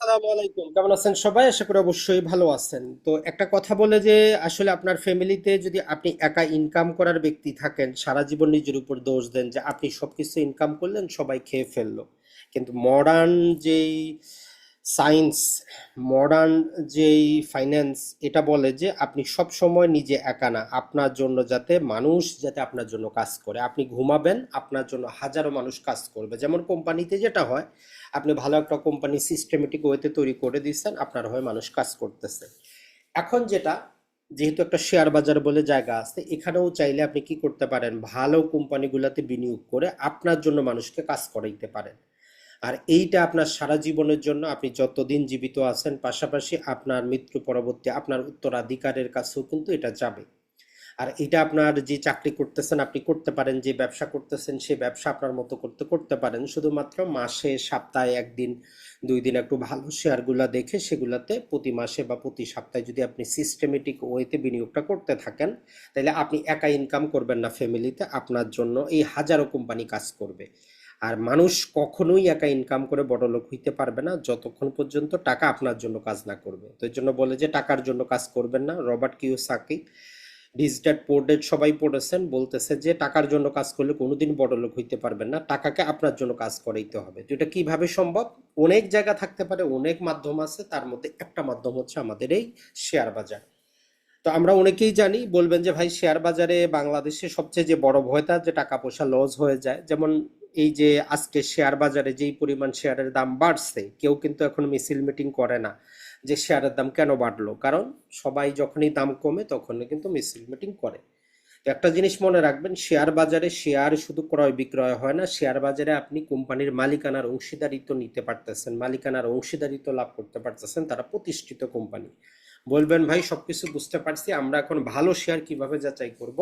আসসালামু আলাইকুম। কেমন আছেন সবাই? আশা করি অবশ্যই ভালো আছেন। তো একটা কথা বলে যে, আসলে আপনার ফ্যামিলিতে যদি আপনি একা ইনকাম করার ব্যক্তি থাকেন, সারা জীবন নিজের উপর দোষ দেন যে, আপনি সবকিছু ইনকাম করলেন, সবাই খেয়ে ফেলল। কিন্তু মডার্ন যেই সায়েন্স, মডার্ন যেই ফাইন্যান্স, এটা বলে যে আপনি সব সময় নিজে একা না, আপনার জন্য যাতে মানুষ যাতে আপনার জন্য কাজ করে। আপনি ঘুমাবেন, আপনার জন্য হাজারো মানুষ কাজ করবে। যেমন কোম্পানিতে যেটা হয়, আপনি ভালো একটা কোম্পানি সিস্টেমেটিক ওয়েতে তৈরি করে দিচ্ছেন, আপনার হয়ে মানুষ কাজ করতেছে। এখন যেটা, যেহেতু একটা শেয়ার বাজার বলে জায়গা আছে, এখানেও চাইলে আপনি কি করতে পারেন? ভালো কোম্পানিগুলোতে বিনিয়োগ করে আপনার জন্য মানুষকে কাজ করাইতে পারেন। আর এইটা আপনার সারা জীবনের জন্য আপনি যতদিন জীবিত আছেন, পাশাপাশি আপনার মৃত্যু পরবর্তী আপনার উত্তরাধিকারের কাছেও কিন্তু এটা যাবে। আর এটা আপনার যে চাকরি করতেছেন, আপনি করতে পারেন, যে ব্যবসা করতেছেন, সে ব্যবসা আপনার মতো করতে করতে পারেন। শুধুমাত্র মাসে, সপ্তাহে একদিন, দুই দিন একটু ভালো শেয়ারগুলো দেখে সেগুলোতে প্রতি মাসে বা প্রতি সপ্তাহে যদি আপনি সিস্টেমেটিক ওয়েতে বিনিয়োগটা করতে থাকেন, তাহলে আপনি একা ইনকাম করবেন না ফ্যামিলিতে আপনার জন্য এই হাজারো কোম্পানি কাজ করবে। আর মানুষ কখনোই একা ইনকাম করে বড়লোক হইতে পারবে না যতক্ষণ পর্যন্ত টাকা আপনার জন্য কাজ না করবে। তো এর জন্য বলে যে টাকার জন্য কাজ করবেন না। রবার্ট কিওসাকি, ডিজিটাল পোর্ডেড সবাই পড়েছেন, বলতেছে যে টাকার জন্য কাজ করলে কোনোদিন বড়লোক হইতে পারবেন না। টাকাকে আপনার জন্য কাজ করাইতে হবে। তো এটা কীভাবে সম্ভব? অনেক জায়গা থাকতে পারে, অনেক মাধ্যম আছে, তার মধ্যে একটা মাধ্যম হচ্ছে আমাদের এই শেয়ার বাজার। তো আমরা অনেকেই জানি, বলবেন যে ভাই শেয়ার বাজারে বাংলাদেশে সবচেয়ে যে বড় ভয়টা যে টাকা পয়সা লস হয়ে যায়। যেমন এই যে আজকে শেয়ার বাজারে যেই পরিমাণ শেয়ারের দাম বাড়ছে, কেউ কিন্তু এখন মিছিল মিটিং করে না যে শেয়ারের দাম কেন বাড়লো। কারণ সবাই যখনই দাম কমে তখনই কিন্তু মিছিল মিটিং করে। একটা জিনিস মনে রাখবেন, শেয়ার বাজারে শেয়ার শুধু ক্রয় বিক্রয় হয় না, শেয়ার বাজারে আপনি কোম্পানির মালিকানার অংশীদারিত্ব নিতে পারতেছেন, মালিকানার অংশীদারিত্ব লাভ করতে পারতেছেন তারা প্রতিষ্ঠিত কোম্পানি। বলবেন, ভাই, সবকিছু বুঝতে পারছি, আমরা এখন ভালো শেয়ার কীভাবে যাচাই করব?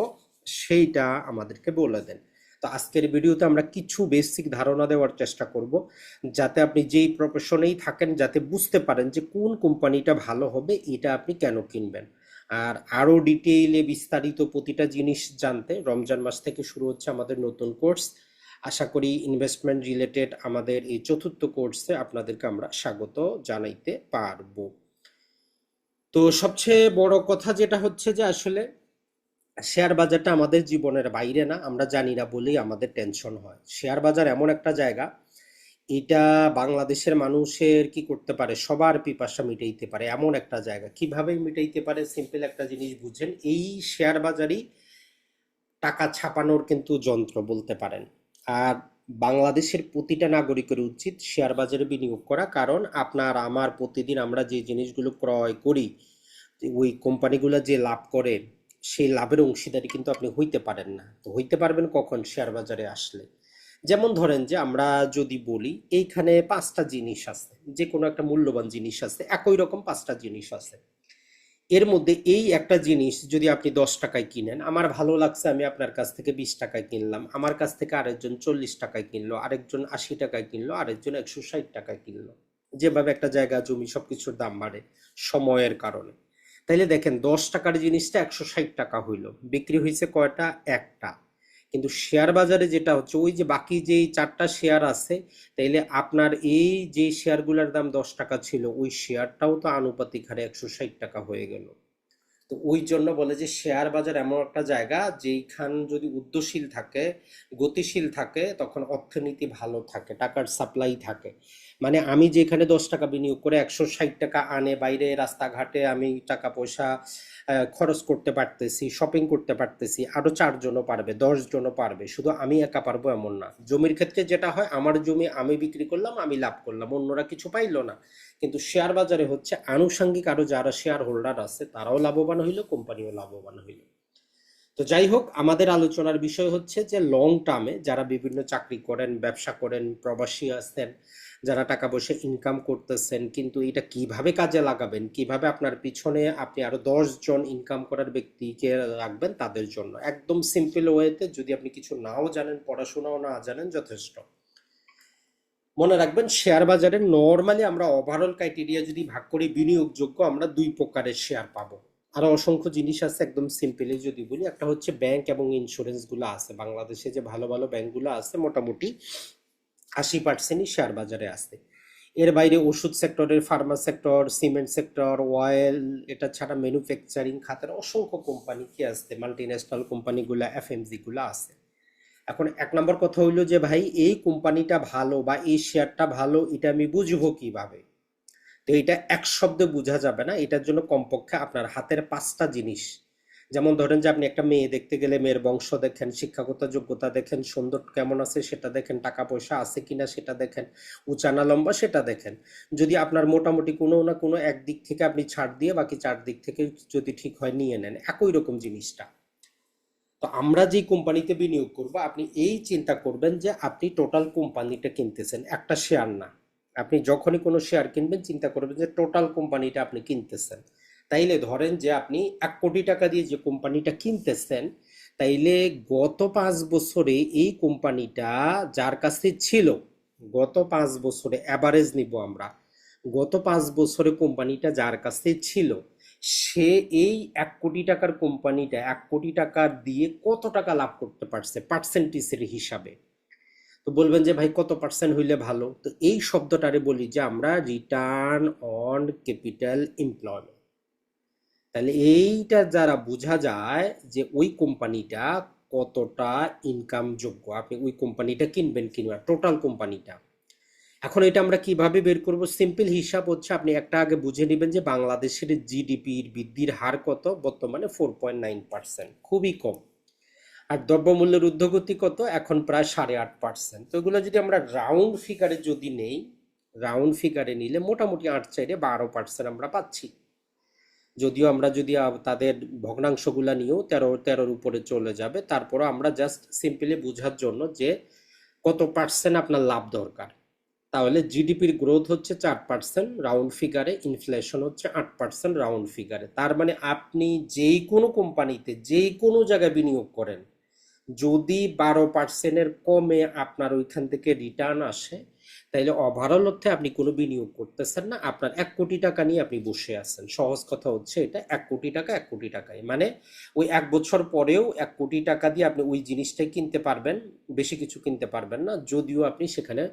সেইটা আমাদেরকে বলে দেন। তো আজকের ভিডিওতে আমরা কিছু বেসিক ধারণা দেওয়ার চেষ্টা করব, যাতে আপনি যেই প্রফেশনেই থাকেন, যাতে বুঝতে পারেন যে কোন কোম্পানিটা ভালো হবে, এটা আপনি কেন কিনবেন। আর আরও ডিটেইলে বিস্তারিত প্রতিটা জিনিস জানতে রমজান মাস থেকে শুরু হচ্ছে আমাদের নতুন কোর্স আশা করি ইনভেস্টমেন্ট রিলেটেড আমাদের এই চতুর্থ কোর্সে আপনাদেরকে আমরা স্বাগত জানাইতে পারব। তো সবচেয়ে বড় কথা যেটা হচ্ছে যে আসলে শেয়ার বাজারটা আমাদের জীবনের বাইরে না, আমরা জানি না বলেই আমাদের টেনশন হয়। শেয়ার বাজার এমন একটা জায়গা, এটা বাংলাদেশের মানুষের কি করতে পারে, সবার পিপাসা মিটাইতে পারে এমন একটা জায়গা। কীভাবে মিটাইতে পারে সিম্পল একটা জিনিস বুঝেন, এই শেয়ার বাজারই টাকা ছাপানোর কিন্তু যন্ত্র বলতে পারেন। আর বাংলাদেশের প্রতিটা নাগরিকের উচিত শেয়ার বাজারে বিনিয়োগ করা, কারণ আপনার, আমার প্রতিদিন আমরা যে জিনিসগুলো ক্রয় করি ওই কোম্পানিগুলো যে লাভ করে সেই লাভের অংশীদারি কিন্তু আপনি হইতে পারেন না। তো হইতে পারবেন কখন? শেয়ার বাজারে আসলে। যেমন ধরেন যে, আমরা যদি বলি, এইখানে পাঁচটা জিনিস আছে যে কোনো একটা মূল্যবান জিনিস আছে, একই রকম পাঁচটা জিনিস আছে। এর মধ্যে এই একটা জিনিস যদি আপনি দশ টাকায় কিনেন, আমার ভালো লাগছে, আমি আপনার কাছ থেকে বিশ টাকায় কিনলাম, আমার কাছ থেকে আরেকজন চল্লিশ টাকায় কিনলো, আরেকজন আশি টাকায় কিনলো, আরেকজন একশো ষাট টাকায় কিনলো। যেভাবে একটা জায়গা, জমি সবকিছুর দাম বাড়ে সময়ের কারণে। তাইলে দেখেন দশ টাকার জিনিসটা একশো ষাট টাকা হইল, বিক্রি হয়েছে কয়টা? একটা। কিন্তু শেয়ার বাজারে যেটা হচ্ছে, ওই যে বাকি যেই চারটা শেয়ার আছে, তাইলে আপনার এই যে শেয়ারগুলোর দাম দশ টাকা ছিল, ওই শেয়ারটাও তো আনুপাতিক হারে একশো ষাট টাকা হয়ে গেল। তো ওই জন্য বলে যে শেয়ার বাজার এমন একটা জায়গা, যেইখান যদি উদ্যমশীল থাকে, গতিশীল থাকে, তখন অর্থনীতি ভালো থাকে, টাকার সাপ্লাই থাকে। মানে আমি যেখানে দশ টাকা বিনিয়োগ করে একশো ষাট টাকা আনে, বাইরে রাস্তাঘাটে আমি টাকা পয়সা খরচ করতে পারতেছি শপিং করতে পারতেছি, আরও চারজনও পারবে, দশ জনও পারবে। শুধু আমি একা পারব এমন না। জমির ক্ষেত্রে যেটা হয়, আমার জমি আমি বিক্রি করলাম, আমি লাভ করলাম, অন্যরা কিছু পাইলো না। কিন্তু শেয়ার বাজারে হচ্ছে, আনুষঙ্গিক আরও যারা শেয়ার হোল্ডার আছে, তারাও লাভবান হইল, কোম্পানিও লাভবান হইল। তো যাই হোক, আমাদের আলোচনার বিষয় হচ্ছে যে লং টার্মে যারা বিভিন্ন চাকরি করেন, ব্যবসা করেন, প্রবাসী আছেন যারা টাকা পয়সা ইনকাম করতেছেন, কিন্তু এটা কীভাবে কাজে লাগাবেন? কীভাবে আপনার পিছনে আপনি আরও জন ইনকাম করার ব্যক্তিকে রাখবেন তাদের জন্য? একদম সিম্পল ওয়েতে যদি আপনি কিছু নাও জানেন, পড়াশোনাও না জানেন, যথেষ্ট। মনে রাখবেন শেয়ার বাজারে নর্মালি আমরা ওভারঅল ক্রাইটেরিয়া যদি ভাগ করি বিনিয়োগযোগ্য আমরা দুই প্রকারের শেয়ার পাবো। আরও অসংখ্য জিনিস আছে একদম সিম্পলি যদি বলি। একটা হচ্ছে ব্যাংক এবং ইন্স্যুরেন্সগুলো আছে। বাংলাদেশে যে ভালো ভালো ব্যাংকগুলো আছে, মোটামুটি আশি পার্সেন্টই শেয়ার বাজারে আছে এর বাইরে ওষুধ সেক্টরের pharma sector cement sector oil এটা ছাড়া ম্যানুফ্যাকচারিং খাতের অসংখ্য কোম্পানি কি আছে মাল্টি ন্যাশনাল কোম্পানিগুলা গুলা আছে এখন এক নম্বর কথা হইল যে ভাই, এই কোম্পানিটা ভালো বা এই শেয়ারটা ভালো, এটা আমি বুঝব কীভাবে? তো এটা এক শব্দে বোঝা যাবে না, এটার জন্য কমপক্ষে আপনার হাতের পাঁচটা জিনিস যেমন ধরেন যে আপনি একটা মেয়ে দেখতে গেলে মেয়ের বংশ দেখেন, শিক্ষাগত যোগ্যতা দেখেন, সুন্দর কেমন আছে সেটা দেখেন, টাকা পয়সা আছে কিনা সেটা দেখেন উঁচানা লম্বা সেটা দেখেন। যদি আপনার মোটামুটি কোনো না কোনো এক দিক থেকে আপনি ছাড় দিয়ে বাকি চার দিক থেকে যদি ঠিক হয় নিয়ে নেন, একই রকম জিনিসটা। তো আমরা যে কোম্পানিতে বিনিয়োগ করব, আপনি এই চিন্তা করবেন যে আপনি টোটাল কোম্পানিটা কিনতেছেন, একটা শেয়ার না। আপনি যখনই কোনো শেয়ার কিনবেন, চিন্তা করবেন যে টোটাল কোম্পানিটা আপনি কিনতেছেন। তাইলে ধরেন যে আপনি এক কোটি টাকা দিয়ে যে কোম্পানিটা কিনতেছেন, তাইলে গত পাঁচ বছরে এই কোম্পানিটা যার কাছে ছিল, গত পাঁচ বছরে অ্যাভারেজ নিব আমরা, গত পাঁচ বছরে কোম্পানিটা যার কাছে ছিল, সে এই এক কোটি টাকার কোম্পানিটা এক কোটি টাকা দিয়ে কত টাকা লাভ করতে পারছে পার্সেন্টেজের হিসাবে? তো বলবেন যে, ভাই, কত পার্সেন্ট হইলে ভালো? তো এই শব্দটারে বলি যে, আমরা রিটার্ন অন ক্যাপিটাল এমপ্লয়মেন্ট তাহলে এইটা যারা বোঝা যায় যে ওই কোম্পানিটা কতটা ইনকাম যোগ্য, আপনি ওই কোম্পানিটা কিনবেন কিনবেন টোটাল কোম্পানিটা। এখন এটা আমরা কীভাবে বের করব? সিম্পল হিসাব হচ্ছে আপনি একটা আগে বুঝে নেবেন যে বাংলাদেশের জিডিপির বৃদ্ধির হার কত, বর্তমানে ফোর পয়েন্ট নাইন পার্সেন্ট খুবই কম। আর দ্রব্যমূল্যের ঊর্ধ্বগতি কত, এখন প্রায় সাড়ে আট পার্সেন্ট তো এগুলো যদি আমরা রাউন্ড ফিগারে যদি নেই রাউন্ড ফিগারে নিলে মোটামুটি আট চাইরে বারো পার্সেন্ট আমরা পাচ্ছি। যদিও আমরা যদি তাদের ভগ্নাংশগুলো নিয়েও তেরো, তেরোর উপরে চলে যাবে, তারপরও আমরা জাস্ট সিম্পলি বোঝার জন্য যে কত পার্সেন্ট আপনার লাভ দরকার। তাহলে জিডিপির গ্রোথ হচ্ছে চার পার্সেন্ট রাউন্ড ফিগারে ইনফ্লেশন হচ্ছে আট পার্সেন্ট রাউন্ড ফিগারে তার মানে আপনি যেই কোনো কোম্পানিতে যেই কোনো জায়গায় বিনিয়োগ করেন, যদি বারো পার্সেন্টের কমে আপনার ওইখান থেকে রিটার্ন আসে তাইলে ওভারঅল অর্থে আপনি কোনো বিনিয়োগ করতেছেন না, আপনার এক কোটি টাকা নিয়ে আপনি বসে আছেন। সহজ কথা হচ্ছে এটা, এক কোটি টাকা, এক কোটি টাকায়। মানে ওই এক বছর পরেও এক কোটি টাকা দিয়ে আপনি ওই জিনিসটাই কিনতে পারবেন, বেশি কিছু কিনতে পারবেন না, যদিও আপনি সেখানে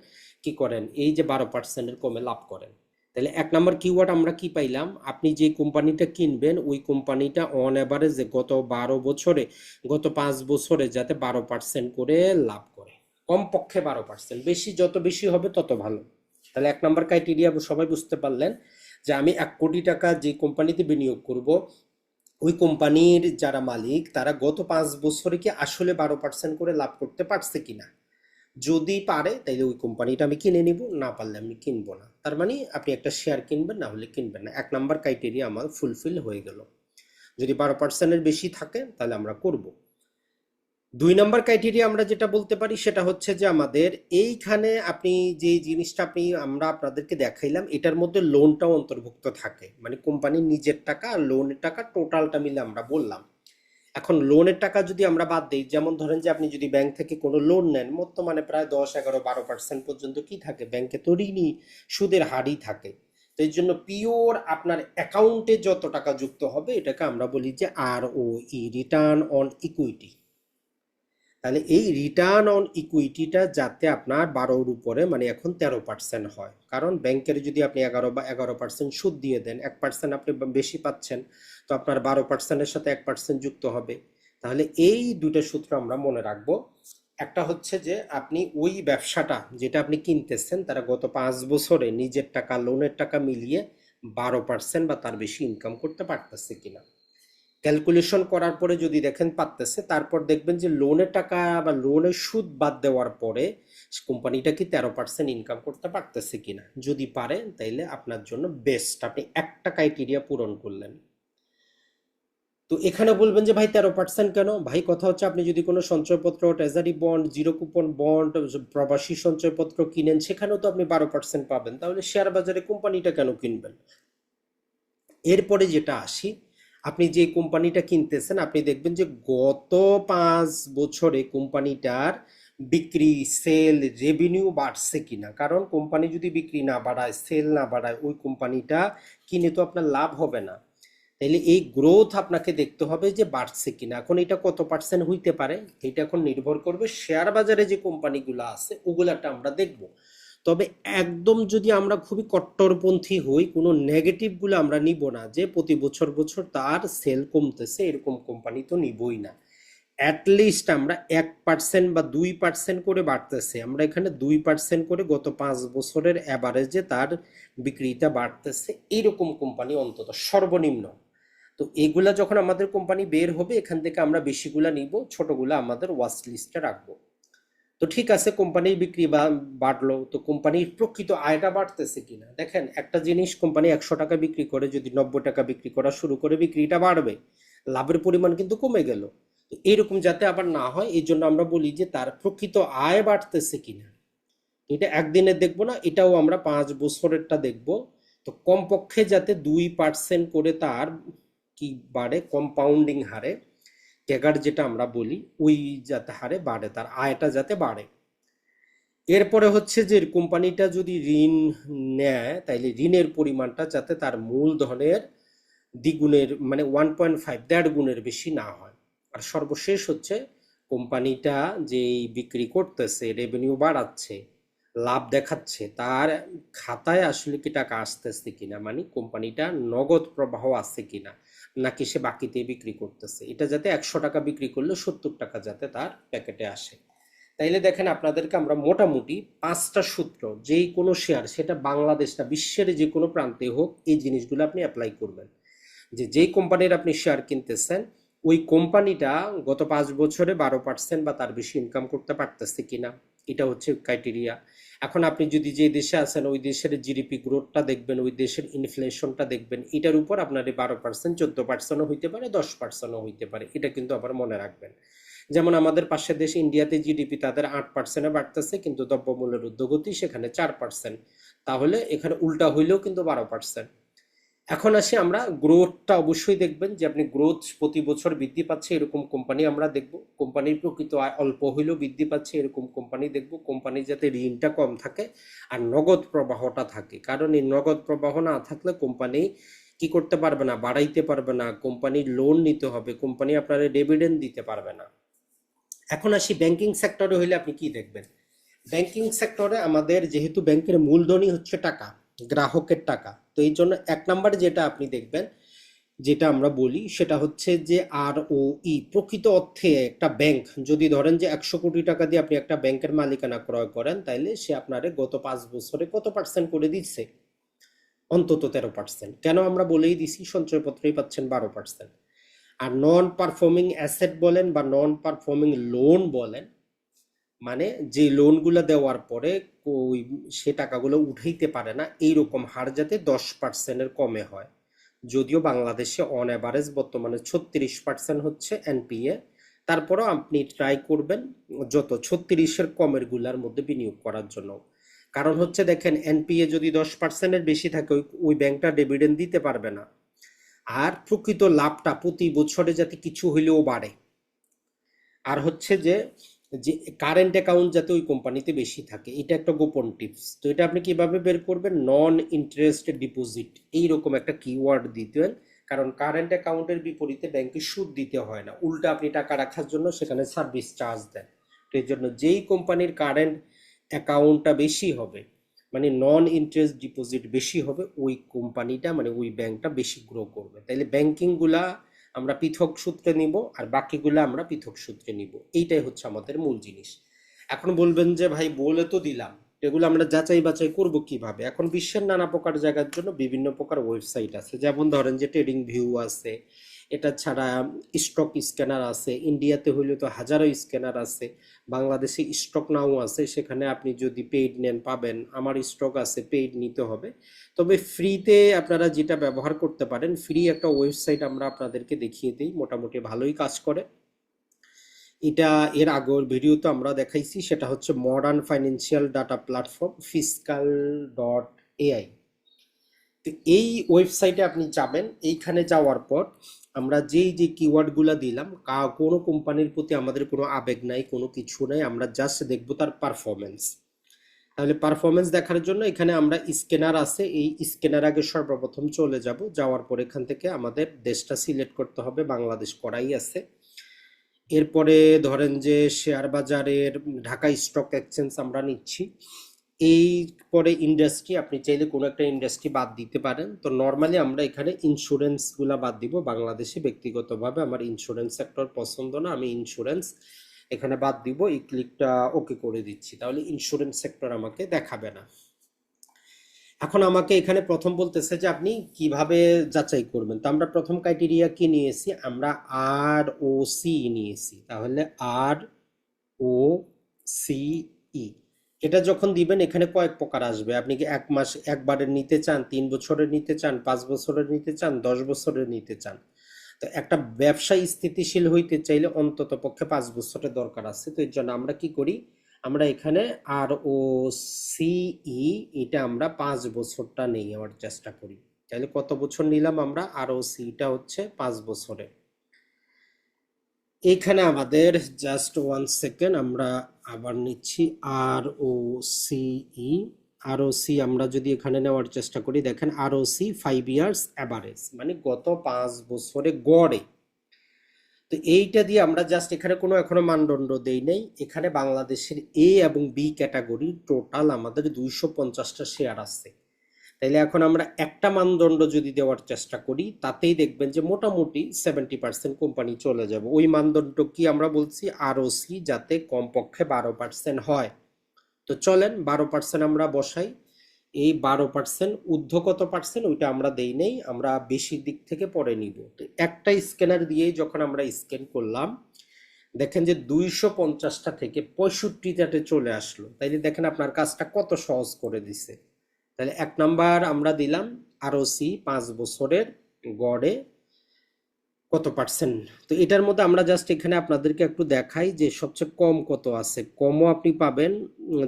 কি করেন, এই যে বারো পার্সেন্টের কমে লাভ করেন। তাহলে এক নম্বর কিওয়ার্ড আমরা কি পাইলাম? আপনি যে কোম্পানিটা কিনবেন, ওই কোম্পানিটা অন অ্যাভারেজে গত বারো বছরে, গত পাঁচ বছরে যাতে বারো পার্সেন্ট করে লাভ করে। কমপক্ষে বারো পার্সেন্ট বেশি যত বেশি হবে তত ভালো। তাহলে এক নম্বর ক্রাইটেরিয়া সবাই বুঝতে পারলেন যে আমি এক কোটি টাকা যে কোম্পানিতে বিনিয়োগ করব, ওই কোম্পানির যারা মালিক, তারা গত পাঁচ বছরে কি আসলে বারো পার্সেন্ট করে লাভ করতে পারছে কিনা? যদি পারে, তাইলে ওই কোম্পানিটা আমি কিনে নিব, না পারলে আমি কিনবো না। তার মানে আপনি একটা শেয়ার কিনবেন, না হলে কিনবেন না। এক নাম্বার ক্রাইটেরিয়া আমার ফুলফিল হয়ে গেল। যদি বারো পার্সেন্টের বেশি থাকে, তাহলে আমরা করব। দুই নম্বর ক্রাইটেরিয়া আমরা যেটা বলতে পারি সেটা হচ্ছে যে আমাদের এইখানে আপনি যে জিনিসটা আপনি, আমরা আপনাদেরকে দেখাইলাম, এটার মধ্যে লোনটাও অন্তর্ভুক্ত থাকে। মানে কোম্পানির নিজের টাকা আর লোনের টাকা টোটালটা মিলে আমরা বললাম। এখন লোনের টাকা যদি আমরা বাদ দিই, যেমন ধরেন যে আপনি যদি ব্যাংক থেকে কোনো লোন নেন, বর্তমানে প্রায় দশ, এগারো, বারো পার্সেন্ট পর্যন্ত কি থাকে? ব্যাংকে তো ঋণই, সুদের হারই থাকে। তো এই জন্য পিওর আপনার অ্যাকাউন্টে যত টাকা যুক্ত হবে, এটাকে আমরা বলি যে R O E return on equity তাহলে এই রিটার্ন অন ইকুইটিটা যাতে আপনার বারোর উপরে মানে এখন তেরো পার্সেন্ট হয়। কারণ ব্যাংকের যদি আপনি এগারো বা এগারো পার্সেন্ট সুদ দিয়ে দেন, এক পার্সেন্ট আপনি বেশি পাচ্ছেন, তো আপনার বারো পার্সেন্টের সাথে এক পার্সেন্ট যুক্ত হবে। তাহলে এই দুটো সূত্র আমরা মনে রাখব। একটা হচ্ছে যে আপনি ওই ব্যবসাটা যেটা আপনি কিনতেছেন, তারা গত পাঁচ বছরে নিজের টাকা লোনের টাকা মিলিয়ে বারো পার্সেন্ট বা তার বেশি ইনকাম করতে পারতেছে কিনা। ক্যালকুলেশন করার পরে যদি দেখেন পারতেছে, তারপর দেখবেন যে লোনের টাকা বা লোনের সুদ বাদ দেওয়ার পরে কোম্পানিটা কি তেরো পার্সেন্ট ইনকাম করতে পারতেছে কিনা? যদি পারে, তাইলে আপনার জন্য বেস্ট আপনি একটা ক্রাইটেরিয়া পূরণ করলেন। তো এখানে বলবেন যে, ভাই, তেরো পার্সেন্ট কেন? ভাই, কথা হচ্ছে আপনি যদি কোনো সঞ্চয়পত্র treasury bond zero coupon bond প্রবাসী সঞ্চয়পত্র কিনেন, সেখানেও তো আপনি বারো পার্সেন্ট পাবেন। তাহলে শেয়ার বাজারে কোম্পানিটা কেন কিনবেন? এরপরে যেটা আসি আপনি যে কোম্পানিটা কিনতেছেন, আপনি দেখবেন যে গত পাঁচ বছরে কোম্পানিটার বিক্রি, সেল রেভিনিউ বাড়ছে কিনা। কারণ কোম্পানি যদি বিক্রি না বাড়ায়, সেল না বাড়ায়, ওই কোম্পানিটা কিনে তো আপনার লাভ হবে না। তাইলে এই গ্রোথ আপনাকে দেখতে হবে যে বাড়ছে কিনা। এখন এটা কত পার্সেন্ট হইতে পারে? এটা এখন নির্ভর করবে শেয়ার বাজারে যে কোম্পানিগুলো আছে, ওগুলাটা আমরা দেখব। তবে একদম যদি আমরা খুবই কট্টরপন্থী হই, কোনো নেগেটিভগুলো আমরা নিব না যে প্রতি বছর বছর তার সেল কমতেছে, এরকম কোম্পানি তো নিবই না। অ্যাটলিস্ট আমরা এক পার্সেন্ট বা দুই পার্সেন্ট করে বাড়তেছে। আমরা এখানে দুই পার্সেন্ট করে গত পাঁচ বছরের অ্যাভারেজে তার বিক্রিটা বাড়তেছে এইরকম কোম্পানি অন্তত, সর্বনিম্ন। তো এগুলা যখন আমাদের কোম্পানি বের হবে, এখান থেকে আমরা বেশিগুলা নিব, ছোটগুলা আমাদের ওয়াচ লিস্টে রাখব। তো ঠিক আছে কোম্পানির বিক্রি বা বাড়লো, তো কোম্পানির প্রকৃত আয়টা বাড়তেছে কিনা? দেখেন, একটা জিনিস কোম্পানি একশো টাকা বিক্রি করে, যদি নব্বই টাকা বিক্রি করা শুরু করে, বিক্রিটা বাড়বে। লাভের পরিমাণ কিন্তু কমে গেল। তো এইরকম যাতে আবার না হয়, এই জন্য আমরা বলি যে তার প্রকৃত আয় বাড়তেছে কিনা। এটা একদিনে দেখব না, এটাও আমরা পাঁচ বছরেরটা দেখব। তো কমপক্ষে যাতে দুই পার্সেন্ট করে তার কি বাড়ে কম্পাউন্ডিং হারে ট্যাগার যেটা আমরা বলি ওই যাতে হারে বাড়ে, তার আয়টা যাতে বাড়ে। এরপরে হচ্ছে যে কোম্পানিটা যদি ঋণ নেয়, তাইলে ঋণের পরিমাণটা যাতে তার মূলধনের দ্বিগুণের মানে ওয়ান পয়েন্ট ফাইভ দেড় গুণের বেশি না হয়। আর সর্বশেষ হচ্ছে কোম্পানিটা যে বিক্রি করতেছে রেভিনিউ বাড়াচ্ছে, লাভ দেখাচ্ছে, তার খাতায় আসলে কি টাকা আসতেছে কিনা মানে কোম্পানিটা নগদ প্রবাহ আছে কিনা নাকি সে বাকিতে বিক্রি করতেছে? এটা যাতে একশো টাকা বিক্রি করলে সত্তর টাকা যাতে তার প্যাকেটে আসে। তাইলে দেখেন আপনাদেরকে আমরা মোটামুটি পাঁচটা সূত্র, যেই কোনো শেয়ার, সেটা বাংলাদেশ না, বিশ্বের যে কোনো প্রান্তে হোক, এই জিনিসগুলো আপনি অ্যাপ্লাই করবেন। যে যেই কোম্পানির আপনি শেয়ার কিনতেছেন, ওই কোম্পানিটা গত পাঁচ বছরে বারো পার্সেন্ট বা তার বেশি ইনকাম করতে পারতেছে কিনা? এটা হচ্ছে ক্রাইটেরিয়া এখন আপনি যদি যে দেশে আছেন, ওই দেশের জিডিপি গ্রোথটা দেখবেন, ওই দেশের ইনফ্লেশনটা দেখবেন, এটার উপর আপনার এই বারো পার্সেন্ট চোদ্দ পার্সেন্টও হইতে পারে, দশ পার্সেন্টও হইতে পারে, এটা কিন্তু আবার মনে রাখবেন। যেমন আমাদের পাশের দেশ ইন্ডিয়াতে জিডিপি তাদের আট পার্সেন্টে বাড়তেছে, কিন্তু দ্রব্যমূল্যের উদ্যোগতি সেখানে চার পার্সেন্ট তাহলে এখানে উল্টা হইলেও কিন্তু বারো পার্সেন্ট এখন আসি আমরা গ্রোথটা অবশ্যই দেখবেন যে আপনি গ্রোথ প্রতি বছর বৃদ্ধি পাচ্ছে এরকম কোম্পানি আমরা দেখব। কোম্পানির প্রকৃত আয় অল্প হইলেও বৃদ্ধি পাচ্ছে এরকম কোম্পানি দেখব। কোম্পানির যাতে ঋণটা কম থাকে আর নগদ প্রবাহটা থাকে। কারণ এই নগদ প্রবাহ না থাকলে কোম্পানি কি করতে পারবে না, বাড়াইতে পারবে না। কোম্পানির লোন নিতে হবে। কোম্পানি আপনার ডেভিডেন্ড দিতে পারবে না। এখন আসি ব্যাংকিং সেক্টরে হইলে আপনি কি দেখবেন? ব্যাংকিং সেক্টরে আমাদের যেহেতু ব্যাংকের মূলধনই হচ্ছে টাকা গ্রাহকের টাকা। তো এই জন্য এক নম্বরে যেটা আপনি দেখবেন, যেটা আমরা বলি, সেটা হচ্ছে যে আর ও ই, প্রকৃত অর্থে একটা ব্যাংক যদি ধরেন যে একশো কোটি টাকা দিয়ে আপনি একটা ব্যাংকের মালিকানা ক্রয় করেন, তাইলে সে আপনারে গত পাঁচ বছরে কত পার্সেন্ট করে দিচ্ছে? অন্তত তেরো পার্সেন্ট কেন আমরা বলেই দিছি? সঞ্চয়পত্রেই পাচ্ছেন বারো পার্সেন্ট আর নন পারফর্মিং অ্যাসেট বলেন বা নন পারফর্মিং লোন বলেন মানে যে লোনগুলো দেওয়ার পরে ওই সে টাকাগুলো উঠাইতে পারে না, এইরকম হার যাতে দশ পার্সেন্টের কমে হয়। যদিও বাংলাদেশে অন অ্যাভারেজ বর্তমানে ছত্রিশ পার্সেন্ট হচ্ছে এনপিএ তারপরেও আপনি ট্রাই করবেন যত ছত্রিশের কমেরগুলার মধ্যে বিনিয়োগ করার জন্য। কারণ হচ্ছে দেখেন এনপিএ যদি দশ পার্সেন্টের বেশি থাকে, ওই ওই ব্যাংকটা ডিভিডেন্ড দিতে পারবে না। আর প্রকৃত লাভটা প্রতি বছরে যাতে কিছু হইলেও বাড়ে। আর হচ্ছে যে যে কারেন্ট অ্যাকাউন্ট যাতে ওই কোম্পানিতে বেশি থাকে, এটা একটা গোপন টিপস তো এটা আপনি কীভাবে বের করবেন? নন ইন্টারেস্ট ডিপোজিট এইরকম একটা কিওয়ার্ড দিতেন। কারণ কারেন্ট অ্যাকাউন্টের বিপরীতে ব্যাংকে সুদ দিতে হয় না। উল্টা আপনি টাকা রাখার জন্য সেখানে সার্ভিস চার্জ দেন। তো এই জন্য যেই কোম্পানির কারেন্ট অ্যাকাউন্টটা বেশি হবে মানে নন ইন্টারেস্ট ডিপোজিট বেশি হবে, ওই কোম্পানিটা মানে ওই ব্যাংকটা বেশি গ্রো করবে। তাইলে ব্যাংকিংগুলা আমরা পৃথক সূত্রে নিব আর বাকিগুলো আমরা পৃথক সূত্রে নিব। এইটাই হচ্ছে আমাদের মূল জিনিস। এখন বলবেন যে, ভাই বলে তো দিলাম। এগুলো আমরা যাচাই বাছাই করব কীভাবে? এখন বিশ্বের নানা প্রকার জায়গার জন্য বিভিন্ন প্রকার ওয়েবসাইট আছে। যেমন ধরেন যে ট্রেডিং ভিউ আছে, এটা ছাড়া স্টক স্ক্যানার আছে, ইন্ডিয়াতে হইলে তো হাজারো স্ক্যানার আছে, বাংলাদেশে স্টক নাও আছে, সেখানে আপনি যদি পেইড নেন পাবেন, আমার স্টক আছে, পেইড নিতে হবে। তবে ফ্রিতে আপনারা যেটা ব্যবহার করতে পারেন, ফ্রি একটা ওয়েবসাইট আমরা আপনাদেরকে দেখিয়ে দিই, মোটামুটি ভালোই কাজ করে। এটা এর আগের ভিডিওতে আমরা দেখাইছি, সেটা হচ্ছে modern financial data platform fiscal dot AI তো এই ওয়েবসাইটে আপনি যাবেন, এইখানে যাওয়ার পর আমরা যেই যে কিওয়ার্ডগুলো দিলাম কোনো কোম্পানির প্রতি আমাদের কোনো আবেগ নাই, কোনো কিছু নাই, আমরা জাস্ট দেখব তার পারফরমেন্স তাহলে পারফরমেন্স দেখার জন্য এখানে আমরা স্ক্যানার আছে, এই স্ক্যানার আগে সর্বপ্রথম চলে যাব, যাওয়ার পর এখান থেকে আমাদের দেশটা সিলেক্ট করতে হবে, বাংলাদেশ করাই আছে। এরপরে ধরেন যে শেয়ার বাজারের ঢাকা স্টক এক্সচেঞ্জ আমরা নিচ্ছি। এই পরে ইন্ডাস্ট্রি, আপনি চাইলে কোনো একটা ইন্ডাস্ট্রি বাদ দিতে পারেন। তো নর্মালি আমরা এখানে ইন্স্যুরেন্সগুলা বাদ দিব। বাংলাদেশে ব্যক্তিগতভাবে আমার ইন্স্যুরেন্স সেক্টর পছন্দ না, আমি ইন্স্যুরেন্স এখানে বাদ দিব। এই ক্লিকটা ওকে করে দিচ্ছি। তাহলে ইন্স্যুরেন্স সেক্টর আমাকে দেখাবে না। এখন আমাকে এখানে প্রথম বলতেছে যে আপনি কীভাবে যাচাই করবেন। তো আমরা প্রথম ক্রাইটেরিয়া কি নিয়েছি? আমরা আর ও সি নিয়েছি। তাহলে আর ও সি ই এটা যখন দিবেন, এখানে কয়েক প্রকার আসবে। আপনি কি এক মাস একবারের নিতে চান, তিন বছরের নিতে চান, পাঁচ বছরের নিতে চান, দশ বছরের নিতে চান? তো একটা ব্যবসা স্থিতিশীল হইতে চাইলে অন্তত পক্ষে পাঁচ বছরের দরকার আছে। তো এর জন্য আমরা কি করি? আমরা এখানে আর ও সিই এটা আমরা পাঁচ বছরটা নেই নেওয়ার চেষ্টা করি। তাহলে কত বছর নিলাম আমরা? আর ও সিটা হচ্ছে পাঁচ বছরে। এইখানে আমাদের জাস্ট ওয়ান সেকেন্ড আমরা আবার নিচ্ছি আর ও সিই আর ও সি আমরা যদি এখানে নেওয়ার চেষ্টা করি, দেখেন R O C five years average মানে গত পাঁচ বছরে গড়ে। তো এইটা দিয়ে আমরা জাস্ট এখানে কোনো এখনও মানদণ্ড দেই নাই। এখানে বাংলাদেশের এ এবং বি ক্যাটাগরি টোটাল আমাদের দুইশো পঞ্চাশটা শেয়ার আছে। তাইলে এখন আমরা একটা মানদণ্ড যদি দেওয়ার চেষ্টা করি, তাতেই দেখবেন যে মোটামুটি সেভেন্টি পার্সেন্ট কোম্পানি চলে যাবে। ওই মানদণ্ড কি আমরা বলছি আরওসি যাতে কমপক্ষে বারো পার্সেন্ট হয়। তো চলেন, বারো পার্সেন্ট আমরা বসাই। এই বারো পার্সেন্ট ঊর্ধ্ব কত পার্সেন্ট ওইটা আমরা দেই নেই, আমরা বেশি দিক থেকে পরে নিব। একটা স্ক্যানার দিয়েই যখন আমরা স্ক্যান করলাম, দেখেন যে দুইশো পঞ্চাশটা থেকে পঁয়ষট্টিটাতে চলে আসলো। তাইলে দেখেন আপনার কাজটা কত সহজ করে দিছে। তাহলে এক নাম্বার আমরা দিলাম আরও সি পাঁচ বছরের গড়ে কত পার্সেন্ট তো এটার মধ্যে আমরা জাস্ট এখানে আপনাদেরকে একটু দেখাই যে সবচেয়ে কম কত আছে। কমও আপনি পাবেন,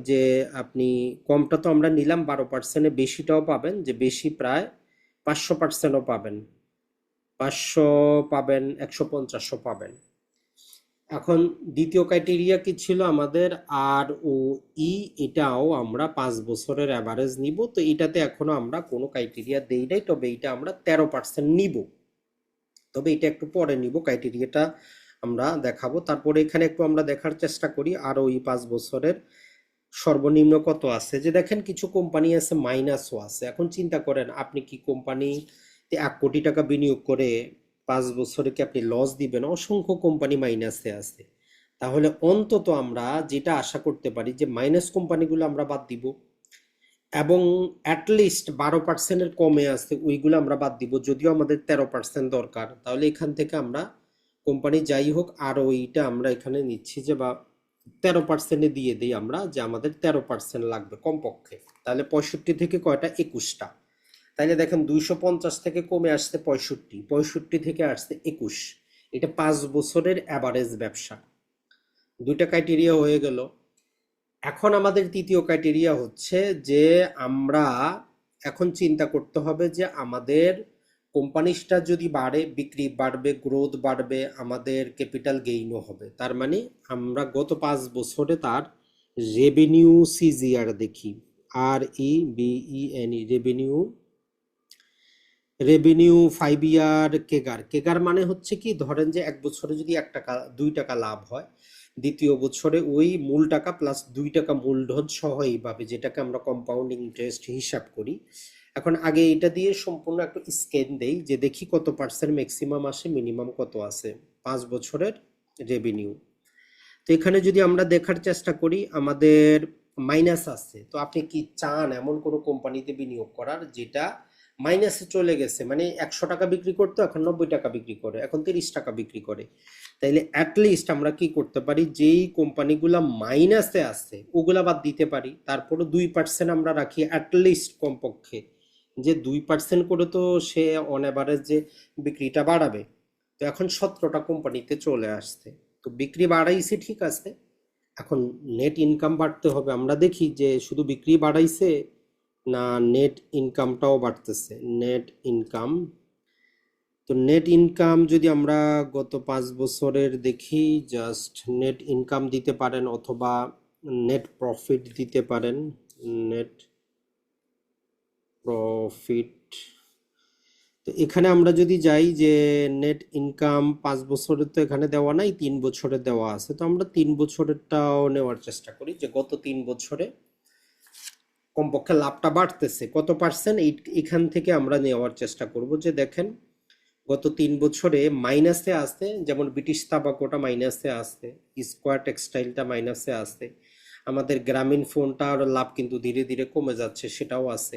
যে আপনি কমটা তো আমরা নিলাম বারো পার্সেন্টে বেশিটাও পাবেন, যে বেশি প্রায় পাঁচশো পার্সেন্টও পাবেন। পাঁচশো পাবেন, একশো পঞ্চাশও পাবেন। এখন দ্বিতীয় ক্রাইটেরিয়া কি ছিল আমাদের? আর ও ই এটাও আমরা পাঁচ বছরের অ্যাভারেজ নিব। তো এটাতে এখনও আমরা কোনো ক্রাইটেরিয়া দেই নাই, তবে এটা আমরা তেরো পার্সেন্ট নিব। তবে এটা একটু পরে নিব ক্রাইটেরিয়াটা আমরা দেখাবো। তারপরে এখানে একটু আমরা দেখার চেষ্টা করি আর ওই পাঁচ বছরের সর্বনিম্ন কত আছে। যে দেখেন কিছু কোম্পানি আছে মাইনাসও আছে। এখন চিন্তা করেন, আপনি কি কোম্পানিতে এক কোটি টাকা বিনিয়োগ করে পাঁচ বছরে কি আপনি লস দিবেন? অসংখ্য কোম্পানি মাইনাসে আছে। তাহলে অন্তত আমরা যেটা আশা করতে পারি যে মাইনাস কোম্পানিগুলো আমরা বাদ দিব। এবং অ্যাটলিস্ট বারো পার্সেন্টের কমে আছে, ওইগুলো আমরা বাদ দিব, যদিও আমাদের তেরো পার্সেন্ট দরকার। তাহলে এখান থেকে আমরা কোম্পানি যাই হোক, আর ওইটা আমরা এখানে নিচ্ছি যে বা তেরো পার্সেন্টে দিয়ে দিই আমরা যে আমাদের তেরো পার্সেন্ট লাগবে কমপক্ষে। তাহলে পঁয়ষট্টি থেকে কয়টা? একুশটা। তাইলে দেখেন দুইশো পঞ্চাশ থেকে কমে আসছে পঁয়ষট্টি পঁয়ষট্টি থেকে আসছে একুশ। এটা পাঁচ বছরের অ্যাভারেজ ব্যবসা। দুইটা ক্রাইটেরিয়া হয়ে গেল। এখন আমাদের তৃতীয় ক্রাইটেরিয়া হচ্ছে যে আমরা এখন চিন্তা করতে হবে যে আমাদের কোম্পানিসটা যদি বাড়ে, বিক্রি বাড়বে গ্রোথ বাড়বে, আমাদের ক্যাপিটাল গেইনও হবে। তার মানে আমরা গত পাঁচ বছরে তার রেভিনিউ সিজিআর দেখি। আর ই BE N E revenue revenue five year CAGR CAGR মানে হচ্ছে কি, ধরেন যে এক বছরে যদি এক টাকা দুই টাকা লাভ হয় দ্বিতীয় বছরে ওই মূল টাকা প্লাস দুই টাকা মূলধন সহ এইভাবে যেটাকে আমরা কম্পাউন্ডিং ইন্টারেস্ট হিসাব করি। এখন আগে এটা দিয়ে সম্পূর্ণ একটা স্ক্যান দেই যে দেখি কত পার্সেন্ট ম্যাক্সিমাম আসে মিনিমাম কত আছে পাঁচ বছরের রেভিনিউ তো এখানে যদি আমরা দেখার চেষ্টা করি, আমাদের মাইনাস আছে তো আপনি কি চান এমন কোনো কোম্পানিতে বিনিয়োগ করার যেটা মাইনাসে চলে গেছে। মানে একশো টাকা বিক্রি করতো, এখন নব্বই টাকা বিক্রি করে, এখন তিরিশ টাকা বিক্রি করে। তাইলে অ্যাটলিস্ট আমরা কি করতে পারি? যেই কোম্পানিগুলা মাইনাসে আছে, ওগুলা বাদ দিতে পারি। তারপরে দুই পার্সেন্ট আমরা রাখি অ্যাটলিস্ট কমপক্ষে। যে দুই পার্সেন্ট করে তো সে অন অ্যাভারেজ যে বিক্রিটা বাড়াবে। তো এখন সতেরোটা কোম্পানিতে চলে আসছে। তো বিক্রি বাড়াইছে ঠিক আছে। এখন নেট ইনকাম বাড়তে হবে। আমরা দেখি যে শুধু বিক্রি বাড়াইছে না নেট ইনকামটাও বাড়তেছে। নেট ইনকাম তো নেট ইনকাম যদি আমরা গত পাঁচ বছরের দেখি জাস্ট নেট ইনকাম দিতে পারেন অথবা নেট প্রফিট দিতে পারেন নেট প্রফিট তো এখানে আমরা যদি যাই যে নেট ইনকাম পাঁচ বছরের তো এখানে দেওয়া নাই, তিন বছরের দেওয়া আছে। তো আমরা তিন বছরেরটাও নেওয়ার চেষ্টা করি যে গত তিন বছরে কমপক্ষে লাভটা বাড়তেছে। কত পার্সেন্ট এখান থেকে আমরা নেওয়ার চেষ্টা করব যে দেখেন, গত তিন বছরে মাইনাসে আসতে যেমন ব্রিটিশ তাবাকোটা মাইনাসে আসতে স্কোয়ার টেক্সটাইলটা মাইনাসে আসতে আমাদের গ্রামীণ ফোনটা ফোনটার লাভ কিন্তু ধীরে ধীরে কমে যাচ্ছে, সেটাও আছে।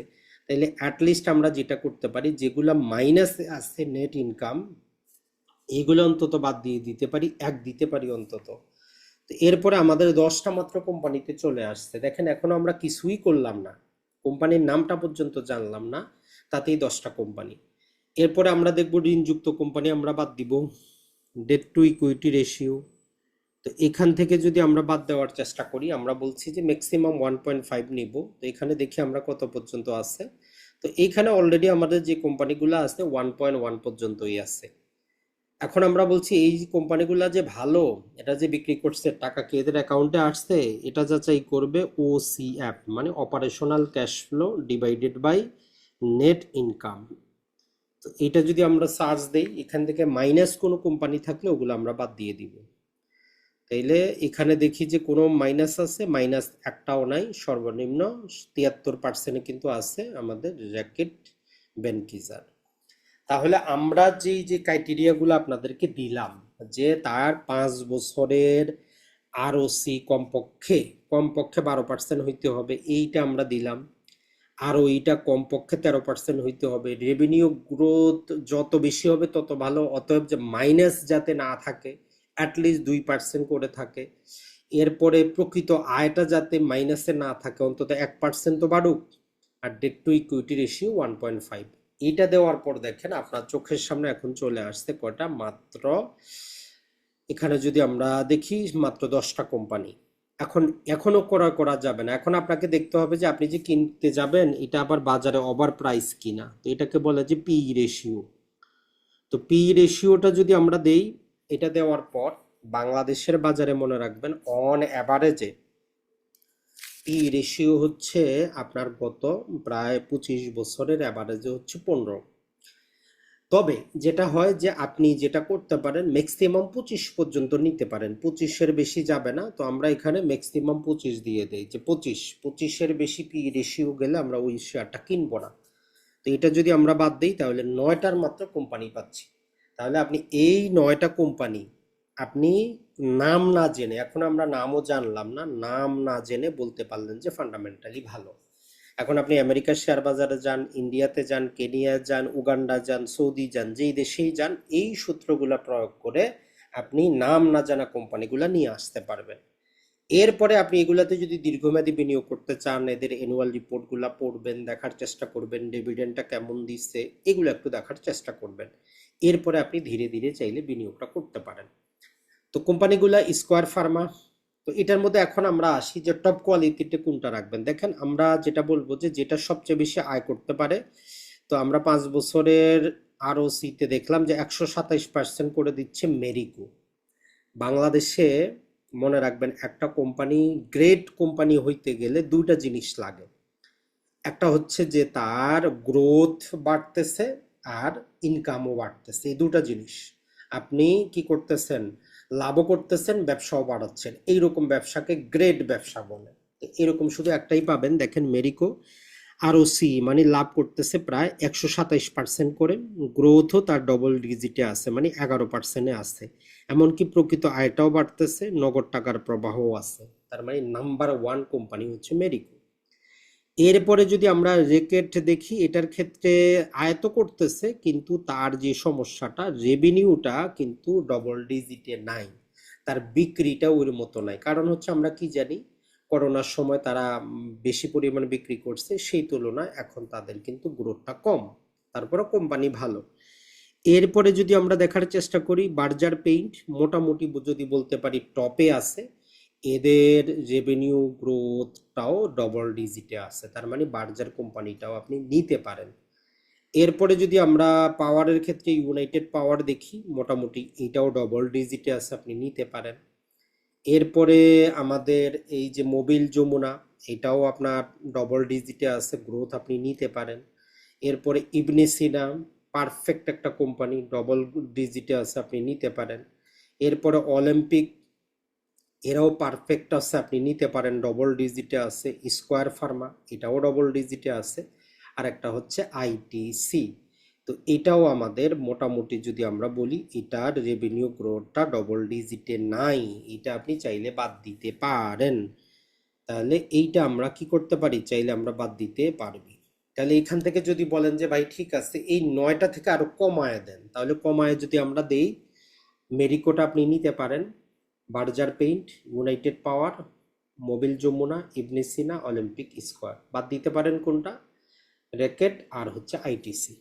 তাইলে অ্যাটলিস্ট আমরা যেটা করতে পারি, যেগুলা মাইনাসে আসছে নেট ইনকাম এগুলো অন্তত বাদ দিয়ে দিতে পারি, এক দিতে পারি অন্তত। এরপরে আমাদের দশটা মাত্র কোম্পানিতে চলে আসছে। দেখেন, এখনও আমরা কিছুই করলাম না। কোম্পানির নামটা পর্যন্ত জানলাম না, তাতেই দশটা কোম্পানি। এরপরে আমরা দেখব ঋণযুক্ত কোম্পানি, আমরা বাদ দিব ডেট টু ইকুইটি রেশিও তো এখান থেকে যদি আমরা বাদ দেওয়ার চেষ্টা করি, আমরা বলছি যে ম্যাক্সিমাম ওয়ান পয়েন্ট ফাইভ নিব। তো এখানে দেখি আমরা কত পর্যন্ত আছে। তো এইখানে অলরেডি আমাদের যে কোম্পানিগুলো আছে ওয়ান পয়েন্ট ওয়ান পর্যন্তই আছে। এখন আমরা বলছি এই কোম্পানিগুলা যে ভালো, এটা যে বিক্রি করছে, টাকা কি এদের অ্যাকাউন্টে আসছে? এটা যাচাই করবে ও সি ওসিএফ মানে operational cash flow divided by net income তো এটা যদি আমরা সার্চ দেই, এখান থেকে মাইনাস কোনো কোম্পানি থাকলে ওগুলো আমরা বাদ দিয়ে দিব। তাইলে এখানে দেখি যে কোনো মাইনাস আছে মাইনাস একটাও নাই, সর্বনিম্ন তিয়াত্তর পার্সেন্টে কিন্তু আছে আমাদের র্যাকেট বেনকিজার। তাহলে আমরা যেই, যে ক্রাইটেরিয়াগুলো আপনাদেরকে দিলাম যে তার পাঁচ বছরের আরওসি কমপক্ষে কমপক্ষে বারো পার্সেন্ট হইতে হবে, এইটা আমরা দিলাম। আর ওইটা কমপক্ষে তেরো পার্সেন্ট হইতে হবে। রেভিনিউ গ্রোথ যত বেশি হবে, তত ভালো। অতএব যে মাইনাস যাতে না থাকে অ্যাটলিস্ট দুই পার্সেন্ট করে থাকে। এরপরে প্রকৃত আয়টা যাতে মাইনাসে না থাকে, অন্তত এক পার্সেন্ট তো বাড়ুক। আর debt to equity ratio one point five এইটা দেওয়ার পর দেখেন আপনার চোখের সামনে এখন চলে আসছে কয়টা? মাত্র এখানে যদি আমরা দেখি, মাত্র দশটা কোম্পানি এখন, এখনও করা করা যাবে না। এখন আপনাকে দেখতে হবে যে আপনি যে কিনতে যাবেন, এটা আবার বাজারে ওভার প্রাইস কিনা। তো এটাকে বলে যে পি রেশিও তো পি রেশিওটা যদি আমরা দেই, এটা দেওয়ার পর বাংলাদেশের বাজারে মনে রাখবেন অন অ্যাভারেজে পি রেশিও হচ্ছে আপনার গত প্রায় পঁচিশ বছরের অ্যাভারেজে হচ্ছে পনেরো। তবে যেটা হয় যে আপনি যেটা করতে পারেন ম্যাক্সিমাম পঁচিশ পর্যন্ত নিতে পারেন। পঁচিশের বেশি যাবে না, তো আমরা এখানে ম্যাক্সিমাম পঁচিশ দিয়ে দেই যে পঁচিশ। পঁচিশের বেশি পি রেশিও গেলে আমরা ওই শেয়ারটা কিনবো না। তো এটা যদি আমরা বাদ দিই, তাহলে নয়টার মাত্র কোম্পানি পাচ্ছি। তাহলে আপনি এই নয়টা কোম্পানি আপনি নাম না জেনে, এখন আমরা নামও জানলাম না, নাম না জেনে বলতে পারলেন যে ফান্ডামেন্টালি ভালো। এখন আপনি আমেরিকার শেয়ার বাজারে যান, ইন্ডিয়াতে যান কেনিয়া যান উগান্ডা যান, সৌদি যান, যেই দেশেই যান, এই সূত্রগুলা প্রয়োগ করে আপনি নাম না জানা কোম্পানিগুলা নিয়ে আসতে পারবেন। এরপরে আপনি এগুলাতে যদি দীর্ঘমেয়াদী বিনিয়োগ করতে চান, এদের অ্যানুয়াল রিপোর্টগুলা পড়বেন, দেখার চেষ্টা করবেন ডিভিডেন্ডটা কেমন দিচ্ছে, এগুলো একটু দেখার চেষ্টা করবেন। এরপরে আপনি ধীরে ধীরে চাইলে বিনিয়োগটা করতে পারেন। তো কোম্পানিগুলা স্কোয়ার ফার্মা তো এটার মধ্যে এখন আমরা আসি যে টপ কোয়ালিটিতে কোনটা রাখবেন। দেখেন, আমরা যেটা বলব যে যেটা সবচেয়ে বেশি আয় করতে পারে, তো আমরা পাঁচ বছরের আরও সিতে দেখলাম যে একশো সাতাইশ পার্সেন্ট করে দিচ্ছে মেরিকো বাংলাদেশে মনে রাখবেন একটা কোম্পানি গ্রেট কোম্পানি হইতে গেলে দুইটা জিনিস লাগে। একটা হচ্ছে যে তার গ্রোথ বাড়তেছে আর ইনকামও বাড়তেছে, এই দুটা জিনিস। আপনি কি করতেছেন? লাভও করতেছেন, ব্যবসাও বাড়াচ্ছেন। এইরকম ব্যবসাকে গ্রেট ব্যবসা বলে। এরকম শুধু একটাই পাবেন, দেখেন মেরিকো আরও সি মানে লাভ করতেছে প্রায় একশো সাতাইশ পার্সেন্ট করে। গ্রোথও তার ডবল ডিজিটে আছে মানে এগারো পার্সেন্টে আছে। এমনকি প্রকৃত আয়টাও বাড়তেছে, নগদ টাকার প্রবাহও আছে। তার মানে নাম্বার ওয়ান কোম্পানি হচ্ছে মেরিকো এরপরে যদি আমরা রেকেট দেখি, এটার ক্ষেত্রে আয়ত করতেছে, কিন্তু তার যে সমস্যাটা রেভিনিউটা কিন্তু ডবল ডিজিটে নাই। তার বিক্রিটা ওর মতো নাই। কারণ হচ্ছে আমরা কি জানি, করোনার সময় তারা বেশি পরিমাণ বিক্রি করছে, সেই তুলনায় এখন তাদের কিন্তু গ্রোথটা কম। তারপরে কোম্পানি ভালো। এরপরে যদি আমরা দেখার চেষ্টা করি বার্জার পেইন্ট মোটামুটি যদি বলতে পারি টপে আছে। এদের রেভিনিউ গ্রোথটাও ডবল ডিজিটে আছে। তার মানে বার্জার কোম্পানিটাও আপনি নিতে পারেন। এরপরে যদি আমরা পাওয়ারের ক্ষেত্রে ইউনাইটেড পাওয়ার দেখি, মোটামুটি এটাও ডবল ডিজিটে আছে, আপনি নিতে পারেন। এরপরে আমাদের এই যে মোবিল যমুনা, এটাও আপনার ডবল ডিজিটে আছে গ্রোথ আপনি নিতে পারেন। এরপরে ইবনে সিনা পারফেক্ট একটা কোম্পানি ডবল ডিজিটে আছে, আপনি নিতে পারেন। এরপরে অলিম্পিক এরাও পারফেক্ট আছে, আপনি নিতে পারেন ডবল ডিজিটে আছে স্কোয়ার ফার্মা এটাও ডবল ডিজিটে আছে আর একটা হচ্ছে আইটিসি তো এটাও আমাদের মোটামুটি যদি আমরা বলি, এটার রেভিনিউ গ্রোথটা ডবল ডিজিটে নাই, এটা আপনি চাইলে বাদ দিতে পারেন। তাহলে এইটা আমরা কি করতে পারি? চাইলে আমরা বাদ দিতে পারবি। তাহলে এখান থেকে যদি বলেন যে, ভাই, ঠিক আছে, এই নয়টা থেকে আরও কমায় দেন। তাহলে কমায় যদি আমরা দেই মেরিকোটা আপনি নিতে পারেন Berger paint, United Power, Mobil Jamuna, Ibn Sina, Olympic Square বাদ দিতে পারেন কোনটা? র্যাকেট আর হচ্ছে আইটিসি।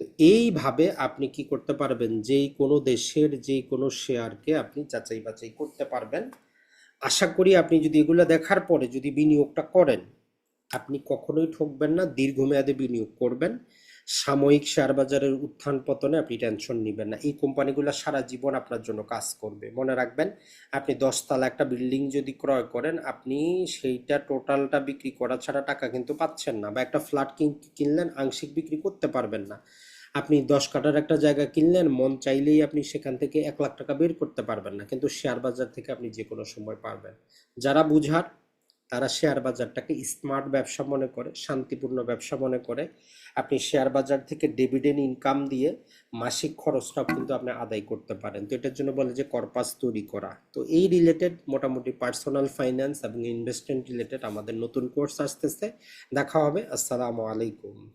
তো এইভাবে আপনি কি করতে পারবেন? যেই কোনো দেশের যেই কোনো শেয়ারকে আপনি যাচাই বাছাই করতে পারবেন। আশা করি আপনি যদি এগুলো দেখার পরে যদি বিনিয়োগটা করেন, আপনি কখনোই ঠকবেন না, দীর্ঘমেয়াদে বিনিয়োগ করবেন। সাময়িক শেয়ার বাজারের উত্থান পতনে আপনি টেনশন নেবেন না। এই কোম্পানিগুলো সারা জীবন আপনার জন্য কাজ করবে। মনে রাখবেন, আপনি দশতলা একটা বিল্ডিং যদি ক্রয় করেন, আপনি সেইটা টোটালটা বিক্রি করা ছাড়া টাকা কিন্তু পাচ্ছেন না বা একটা ফ্ল্যাট কিনলেন, আংশিক বিক্রি করতে পারবেন না। আপনি দশ কাটার একটা জায়গা কিনলেন, মন চাইলেই আপনি সেখান থেকে এক লাখ টাকা বের করতে পারবেন না। কিন্তু শেয়ার বাজার থেকে আপনি যে কোনো সময় পারবেন। যারা বুঝার তারা শেয়ার বাজারটাকে স্মার্ট ব্যবসা মনে করে, শান্তিপূর্ণ ব্যবসা মনে করে। আপনি শেয়ার বাজার থেকে ডিভিডেন্ড ইনকাম দিয়ে মাসিক খরচটা কিন্তু আপনি আদায় করতে পারেন। তো এটার জন্য বলে যে কর্পাস তৈরি করা। তো এই রিলেটেড মোটামুটি পার্সোনাল ফাইন্যান্স এবং ইনভেস্টমেন্ট রিলেটেড আমাদের নতুন কোর্স আসতেছে। দেখা হবে। আসসালামু আলাইকুম।